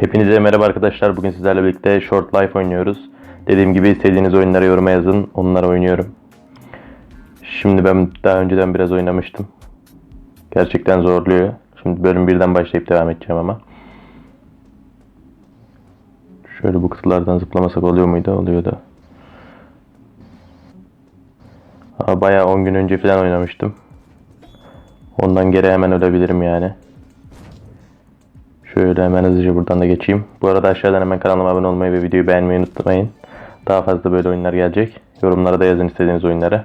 Hepinize merhaba arkadaşlar. Bugün sizlerle birlikte Short Life oynuyoruz. Dediğim gibi istediğiniz oyunları yoruma yazın. Onları oynuyorum. Şimdi ben daha önceden biraz oynamıştım. Gerçekten zorluyor. Şimdi bölüm birden başlayıp devam edeceğim ama. Şöyle bu kutulardan zıplamasak oluyor muydu? Oluyordu. Bayağı 10 gün önce falan oynamıştım. Ondan geri hemen ölebilirim yani. Şöyle hemen hızlıca buradan da geçeyim. Bu arada aşağıdan hemen kanalıma abone olmayı ve videoyu beğenmeyi unutmayın. Daha fazla böyle oyunlar gelecek. Yorumlara da yazın istediğiniz oyunları.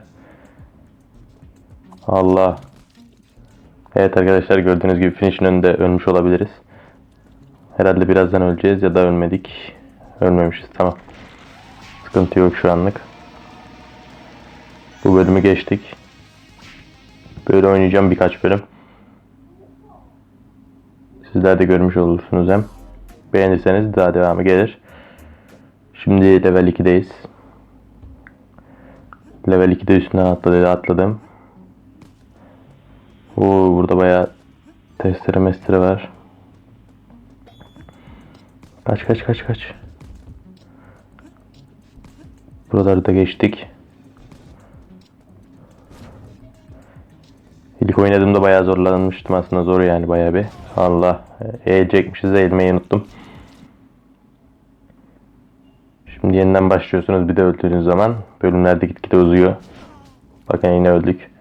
Allah. Evet arkadaşlar gördüğünüz gibi finish'in önünde ölmüş olabiliriz. Herhalde birazdan öleceğiz ya da ölmedik. Ölmemişiz tamam. Sıkıntı yok şu anlık. Bu bölümü geçtik. Böyle oynayacağım birkaç bölüm. Sizler de görmüş olursunuz hem. Beğenirseniz daha devamı gelir. Şimdi level 2'deyiz. Level 2'de üstüne atladı, atladım. Oo, burada bayağı testere mestere var. Kaç kaç kaç kaç. Buraları da geçtik. Oynadığımda bayağı zorlanmıştım aslında zor yani bayağı bir. Allah eğecekmişiz eğilmeyi unuttum. Şimdi yeniden başlıyorsunuz bir de öldüğünüz zaman bölümler de gitgide uzuyor. Bakın yine öldük.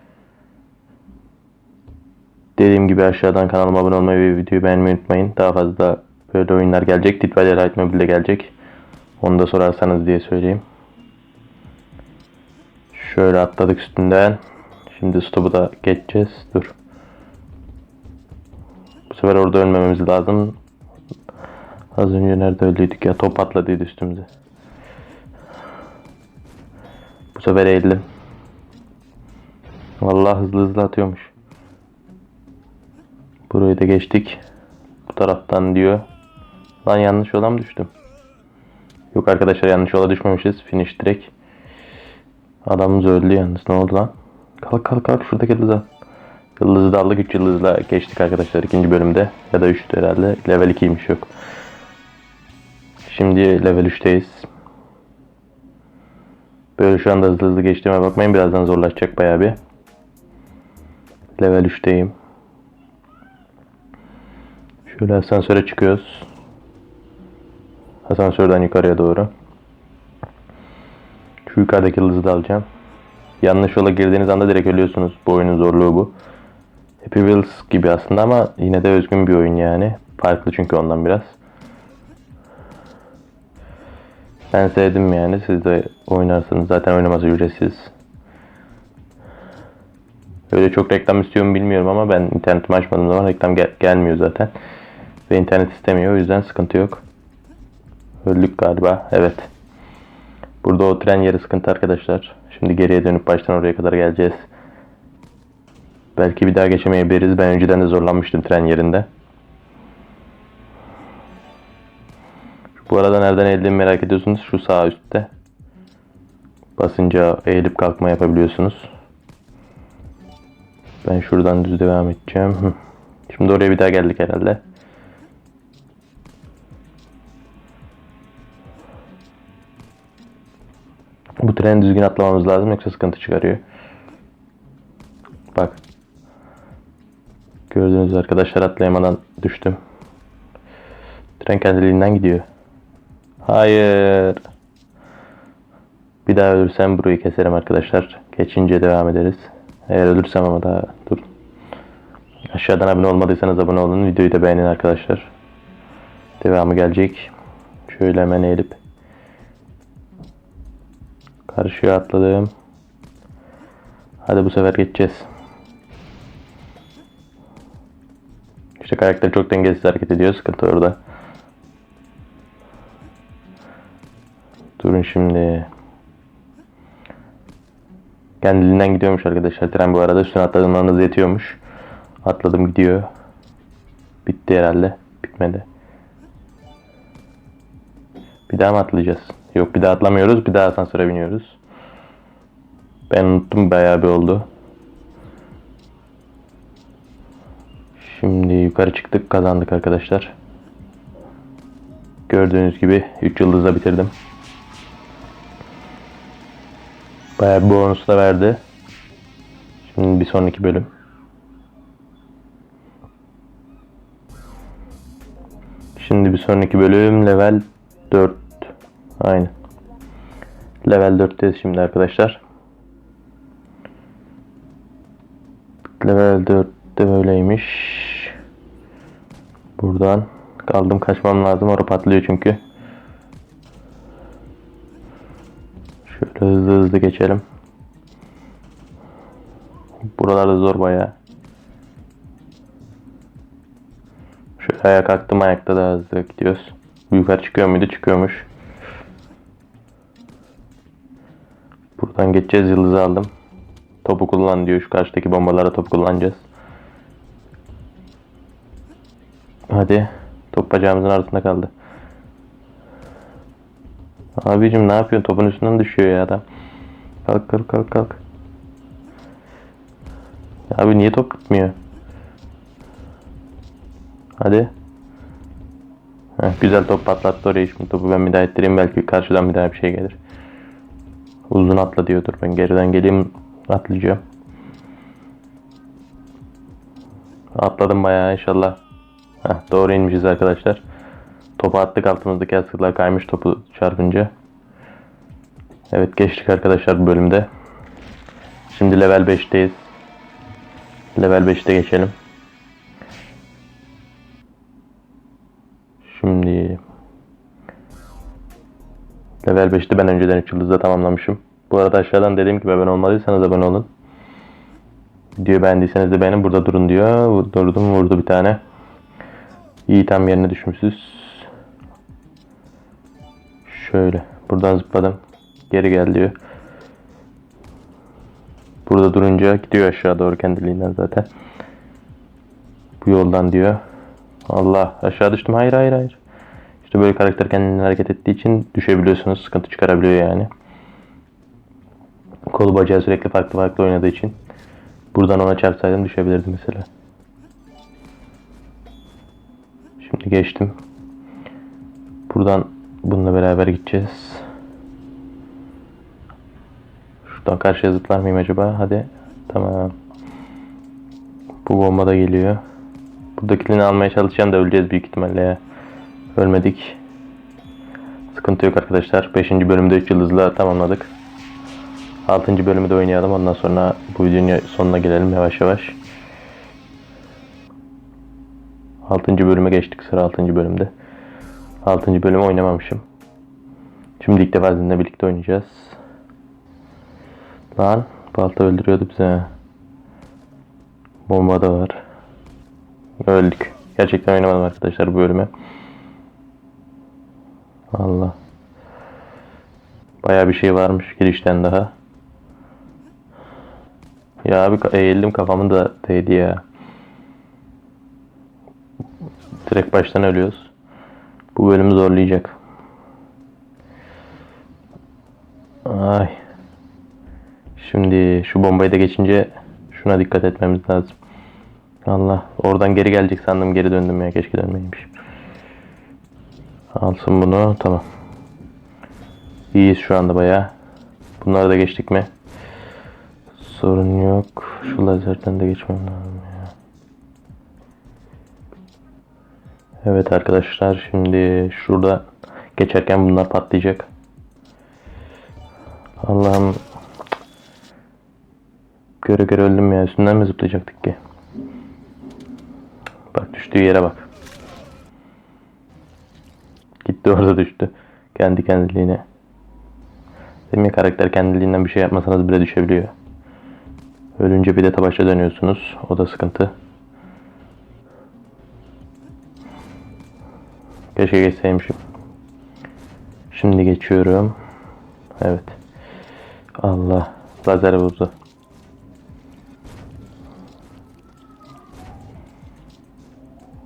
Dediğim gibi aşağıdan kanalıma abone olmayı ve videoyu beğenmeyi unutmayın. Daha fazla böyle oyunlar gelecek. Dead by Daylight Mobile gelecek. Onu da sorarsanız diye söyleyeyim. Şöyle atladık üstünden. Şimdi stop'u da geçeceğiz. Dur. Bu sefer orada ölmememiz lazım. Az önce nerede öldüydük ya? Top atladıydı üstümüze. Bu sefer eğildim. Vallahi hızlı hızlı atıyormuş. Burayı da geçtik. Bu taraftan diyor. Lan yanlış yola mı düştüm? Yok arkadaşlar yanlış yola düşmemişiz. Finish direkt. Adamımız öldü yalnız. Ne oldu lan? Kalk kalk kalk şuradaki yıldıza. Yıldızı da aldık 3 yıldızla geçtik arkadaşlar ikinci bölümde. Ya da 3'tü herhalde. Level 2'ymiş yok. Şimdi level 3'teyiz. Böyle şu anda hızlı hızlı geçtiğime bakmayın. Birazdan zorlaşacak bayağı bir. Level 3'teyim. Şöyle asansöre çıkıyoruz. Asansörden yukarıya doğru. Şu yukarıdaki yıldızı da alacağım. Yanlış yola girdiğiniz anda direkt ölüyorsunuz. Bu oyunun zorluğu bu. Happy Wheels gibi aslında ama yine de özgün bir oyun yani. Farklı çünkü ondan biraz. Ben sevdim yani. Siz de oynarsanız zaten oynaması ücretsiz. Öyle çok reklam istiyorum bilmiyorum ama ben internetimi açmadığım zaman reklam gel- gelmiyor zaten. Ve internet istemiyor o yüzden sıkıntı yok. Öldük galiba. Evet. Burada o tren yeri sıkıntı arkadaşlar. Şimdi geriye dönüp baştan oraya kadar geleceğiz. Belki bir daha geçemeyebiliriz. Ben önceden de zorlanmıştım tren yerinde. Bu arada nereden eğildiğimi merak ediyorsunuz. Şu sağ üstte. Basınca eğilip kalkma yapabiliyorsunuz. Ben şuradan düz devam edeceğim. Şimdi oraya bir daha geldik herhalde. Bu treni düzgün atlamamız lazım yoksa sıkıntı çıkarıyor. Bak. Gördüğünüz arkadaşlar atlayamadan düştüm. Tren kendiliğinden gidiyor. Hayır. Bir daha ölürsem burayı keserim arkadaşlar. Geçince devam ederiz. Eğer ölürsem ama daha dur. Aşağıdan abone olmadıysanız abone olun. Videoyu da beğenin arkadaşlar. Devamı gelecek. Şöyle hemen eğilip Karşıya atladım. Hadi bu sefer geçeceğiz. İşte karakter çok dengesiz hareket ediyor. Sıkıntı orada. Durun şimdi. Kendiliğinden gidiyormuş arkadaşlar. Tren bu arada üstüne atladığımdan hız yetiyormuş. Atladım gidiyor. Bitti herhalde. Bitmedi. Bir daha mı atlayacağız? Yok bir daha atlamıyoruz. Bir daha asansöre biniyoruz. Ben unuttum bayağı bir oldu. Şimdi yukarı çıktık kazandık arkadaşlar. Gördüğünüz gibi 3 yıldızla bitirdim. Bayağı bir bonus da verdi. Şimdi bir sonraki bölüm. Şimdi bir sonraki bölüm level 4. Aynen. Level 4'teyiz şimdi arkadaşlar. Level 4'te böyleymiş. Buradan kaldım kaçmam lazım. Orada patlıyor çünkü. Şöyle hızlı hızlı geçelim. Buralarda zor bayağı. Şöyle ayağa kalktım ayakta da hızlı gidiyoruz. Yukarı çıkıyor muydu? Çıkıyormuş. Buradan geçeceğiz yıldızı aldım. Topu kullan diyor. Şu karşıdaki bombalara top kullanacağız. Hadi. Top bacağımızın arasında kaldı. Abicim ne yapıyorsun? Topun üstünden düşüyor ya adam. Kalk kalk kalk kalk. Abi niye top gitmiyor? Hadi. Heh, güzel top patlattı oraya şimdi topu ben bir daha ettireyim belki karşıdan bir daha bir şey gelir. Uzun atla diyordur ben geriden geleyim atlayacağım. Atladım bayağı inşallah. Heh, doğru inmişiz arkadaşlar. Topu attık altımızdaki askılar kaymış topu çarpınca. Evet geçtik arkadaşlar bu bölümde. Şimdi level 5'teyiz. Level 5'te geçelim. Şimdi level 5'te ben önceden 3 yıldızda tamamlamışım. Bu arada aşağıdan dediğim gibi abone olmadıysanız abone olun. Videoyu beğendiyseniz de beğenin. Burada durun diyor. Durdum vurdu bir tane. İyi tam yerine düşmüşüz. Şöyle. Buradan zıpladım. Geri gel diyor. Burada durunca gidiyor aşağı doğru kendiliğinden zaten. Bu yoldan diyor. Allah aşağı düştüm. Hayır hayır hayır. İşte böyle karakter kendinden hareket ettiği için düşebiliyorsunuz. Sıkıntı çıkarabiliyor yani. Kolu bacağı sürekli farklı farklı oynadığı için. Buradan ona çarpsaydım düşebilirdi mesela. Şimdi geçtim. Buradan bununla beraber gideceğiz. Şuradan karşıya zıplar mıyım acaba? Hadi. Tamam. Bu bomba da geliyor. Buradakini almaya çalışacağım da öleceğiz büyük ihtimalle ya. Ölmedik. Sıkıntı yok arkadaşlar. 5. bölümde 3 yıldızla tamamladık. 6. bölümü de oynayalım. Ondan sonra bu videonun sonuna gelelim yavaş yavaş. 6. bölüme geçtik sıra 6. bölümde. 6. bölümü oynamamışım. Şimdi ilk defa sizinle birlikte oynayacağız. Lan balta öldürüyordu bize. Bomba da var. Öldük. Gerçekten oynamadım arkadaşlar bu bölümü. Allah. Baya bir şey varmış girişten daha. Ya abi eğildim kafamın da değdi ya. Direkt baştan ölüyoruz. Bu bölümü zorlayacak. Ay. Şimdi şu bombayı da geçince şuna dikkat etmemiz lazım. Allah. Oradan geri gelecek sandım. Geri döndüm ya. Keşke dönmeyeymiş. Alsın bunu. Tamam. İyiyiz şu anda bayağı. Bunları da geçtik mi? Sorun yok. Şu lazerden de geçmem lazım ya. Evet arkadaşlar şimdi şurada geçerken bunlar patlayacak. Allah'ım göre göre öldüm ya. Üstünden mi zıplayacaktık ki? Bak düştüğü yere bak. Orada düştü. Kendi kendiliğine. Ya, karakter kendiliğinden bir şey yapmasanız bile düşebiliyor. Ölünce bir de tabaşa dönüyorsunuz. O da sıkıntı. Keşke geçseymişim. Şimdi geçiyorum. Evet. Allah. Lazer vurdu.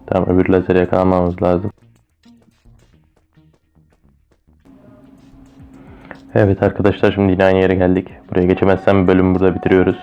Tamam öbür lazeri yakalamamız lazım. Evet arkadaşlar şimdi yine aynı yere geldik. Buraya geçemezsem bölümü burada bitiriyoruz.